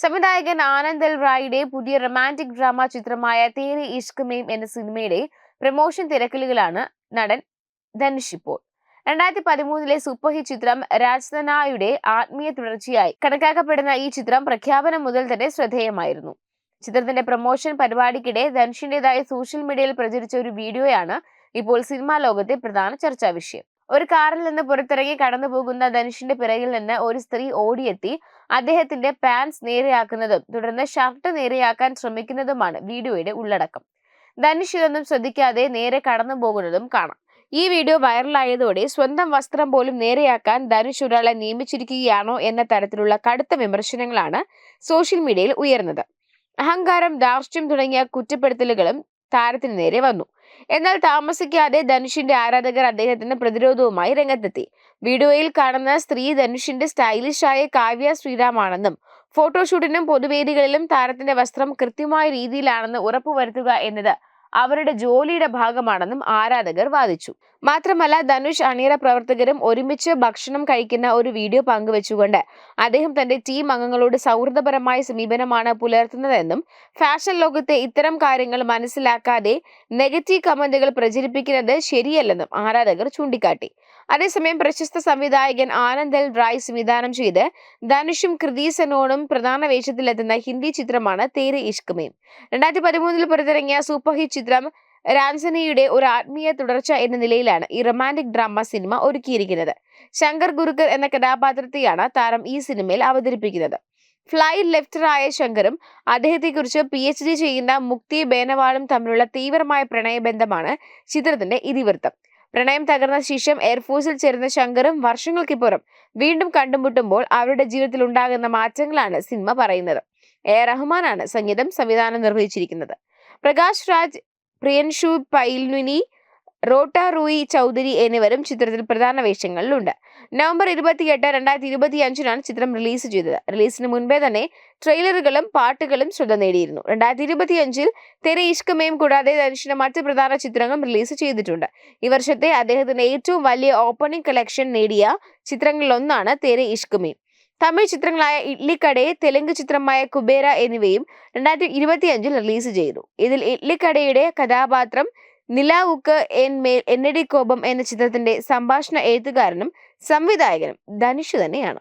സംവിധായകൻ ആനന്ദ് എൽ റായിയുടെ പുതിയ romantic drama ചിത്രമായ തേരി ഇഷ്ക് എന്ന സിനിമയുടെ പ്രമോഷൻ തിരക്കലുകളാണ് നടൻ ധനുഷ് ഇപ്പോൾ. രണ്ടായിരത്തി പതിമൂന്നിലെ സൂപ്പർ ഹിറ്റ് ചിത്രം രാജ്തനായുടെ ആത്മീയ തുടർച്ചയായി കണക്കാക്കപ്പെടുന്ന ഈ ചിത്രം പ്രഖ്യാപനം മുതൽ തന്നെ ശ്രദ്ധേയമായിരുന്നു. ചിത്രത്തിന്റെ പ്രമോഷൻ പരിപാടിക്കിടെ ധനുഷിന്റേതായ സോഷ്യൽ മീഡിയയിൽ പ്രചരിച്ച ഒരു വീഡിയോയാണ് ഇപ്പോൾ സിനിമാ ലോകത്തെ പ്രധാന ചർച്ചാ വിഷയം. ഒരു കാറിൽ നിന്ന് പുറത്തിറങ്ങി കടന്നു പോകുന്ന ധനുഷിന്റെ പിറകിൽ നിന്ന് ഒരു സ്ത്രീ ഓടിയെത്തി അദ്ദേഹത്തിന്റെ പാൻസ് നേരെയാക്കുന്നതും തുടർന്ന് ഷർട്ട് നേരെയാക്കാൻ ശ്രമിക്കുന്നതുമാണ് വീഡിയോയുടെ ഉള്ളടക്കം. ധനുഷ് ഇതൊന്നും ശ്രദ്ധിക്കാതെ നേരെ കടന്നു പോകുന്നതും കാണാം. ഈ വീഡിയോ വൈറലായതോടെ സ്വന്തം വസ്ത്രം പോലും നേരെയാക്കാൻ ധനുഷ് ഒരാളെ നിയമിച്ചിരിക്കുകയാണോ എന്ന തരത്തിലുള്ള കടുത്ത വിമർശനങ്ങളാണ് സോഷ്യൽ മീഡിയയിൽ ഉയർന്നത്. അഹങ്കാരം ധാർഷ്ട്യം തുടങ്ങിയ കുറ്റപ്പെടുത്തലുകളും താരത്തിന് നേരെ വന്നു. എന്നാൽ താമസിക്കാതെ ധനുഷിന്റെ ആരാധകർ അദ്ദേഹത്തിന് പ്രതിരോധവുമായി രംഗത്തെത്തി. വീഡിയോയിൽ കാണുന്ന സ്ത്രീ ധനുഷിന്റെ സ്റ്റൈലിഷായ കാവ്യ ശ്രീറാമാണെന്നും ഫോട്ടോഷൂട്ടിനും പൊതുവേദികളിലും താരത്തിന്റെ വസ്ത്രം കൃത്യമായ രീതിയിലാണെന്ന് ഉറപ്പുവരുത്തുക എന്നത് അവരുടെ ജോലിയുടെ ഭാഗമാണെന്നും ആരാധകർ വാദിച്ചു. മാത്രമല്ല ധനുഷ് അണിയറ പ്രവർത്തകരും ഒരുമിച്ച് ഭക്ഷണം കഴിക്കുന്ന ഒരു വീഡിയോ പങ്കുവെച്ചുകൊണ്ട് അദ്ദേഹം തന്റെ ടീം അംഗങ്ങളോട് സൗഹൃദപരമായ സമീപനമാണ് പുലർത്തുന്നതെന്നും ഫാഷൻ ലോകത്തെ ഇത്തരം കാര്യങ്ങൾ മനസ്സിലാക്കാതെ നെഗറ്റീവ് കമന്റുകൾ പ്രചരിപ്പിക്കുന്നത് ശരിയല്ലെന്നും ആരാധകർ ചൂണ്ടിക്കാട്ടി. അതേസമയം പ്രശസ്ത സംവിധായകൻ ആനന്ദൽ റായ് സംവിധാനം ചെയ്ത് ധനുഷും കൃതി പ്രധാന വേഷത്തിലെത്തുന്ന ഹിന്ദി ചിത്രമാണ് തേരെ ഇഷ്കമേം രണ്ടായിരത്തി പതിമൂന്നിൽ പുറത്തിറങ്ങിയ സൂപ്പർ ഹിറ്റ് ചിത്രം രാംസനയുടെ ഒരു ആത്മീയ തുടർച്ച എന്ന നിലയിലാണ് ഈ റൊമാന്റിക് ഡ്രാമ സിനിമ ഒരുക്കിയിരിക്കുന്നത്. ശങ്കർ ഗുരുക്കർ എന്ന കഥാപാത്രത്തെയാണ് താരം ഈ സിനിമയിൽ അവതരിപ്പിക്കുന്നത്. ഫ്ലൈ ലെഫ്റ്ററായ ശങ്കറും അദ്ദേഹത്തെക്കുറിച്ച് പി എച്ച് ഡി ചെയ്യുന്ന മുക്തി ബേനവാളും തമ്മിലുള്ള തീവ്രമായ പ്രണയബന്ധമാണ് ചിത്രത്തിന്റെ ഇതിവൃത്തം. പ്രണയം തകർന്ന ശേഷം എയർഫോഴ്സിൽ ചേരുന്ന ശങ്കറും വർഷങ്ങൾക്കിപ്പുറം വീണ്ടും കണ്ടുമുട്ടുമ്പോൾ അവരുടെ ജീവിതത്തിൽ ഉണ്ടാകുന്ന മാറ്റങ്ങളാണ് സിനിമ പറയുന്നത്. എ റഹ്മാനാണ് സംഗീതം സംവിധാനം നിർവഹിച്ചിരിക്കുന്നത്. പ്രകാശ് രാജ് പ്രിയൻഷു പൈൽനുനി റോട്ട റൂയി ചൗധരി എന്നിവരും ചിത്രത്തിൽ പ്രധാന വേഷങ്ങളിലുണ്ട്. നവംബർ ഇരുപത്തിയെട്ട് രണ്ടായിരത്തി ഇരുപത്തി അഞ്ചിനാണ് ചിത്രം റിലീസ് ചെയ്തത്. റിലീസിന് മുൻപേ തന്നെ ട്രെയിലറുകളും പാട്ടുകളും ശ്രദ്ധ നേടിയിരുന്നു. രണ്ടായിരത്തി ഇരുപത്തി അഞ്ചിൽ തെരെ ഇഷ്കമേയും കൂടാതെ ധനുഷിന്റെ മറ്റ് പ്രധാന ചിത്രങ്ങളും റിലീസ് ചെയ്തിട്ടുണ്ട്. ഈ വർഷത്തെ അദ്ദേഹത്തിന്റെ ഏറ്റവും വലിയ ഓപ്പണിംഗ് കളക്ഷൻ നേടിയ ചിത്രങ്ങളിലൊന്നാണ് തെരെ ഇഷ്കമേയും തമിഴ് ചിത്രങ്ങളായ ഇഡ്ലിക്കടയെ തെലുങ്ക് ചിത്രമായ കുബേര എന്നിവയും രണ്ടായിരത്തി ഇരുപത്തി അഞ്ചിൽ റിലീസ് ചെയ്തു. ഇതിൽ ഇഡ്ലിക്കടയുടെ കഥാപാത്രം നിലാവുക്ക് എൻ മേൽ എന്നടി കോപം എന്ന ചിത്രത്തിന്റെ സംഭാഷണ എഴുത്തുകാരനും സംവിധായകനും ധനുഷ് തന്നെയാണ്.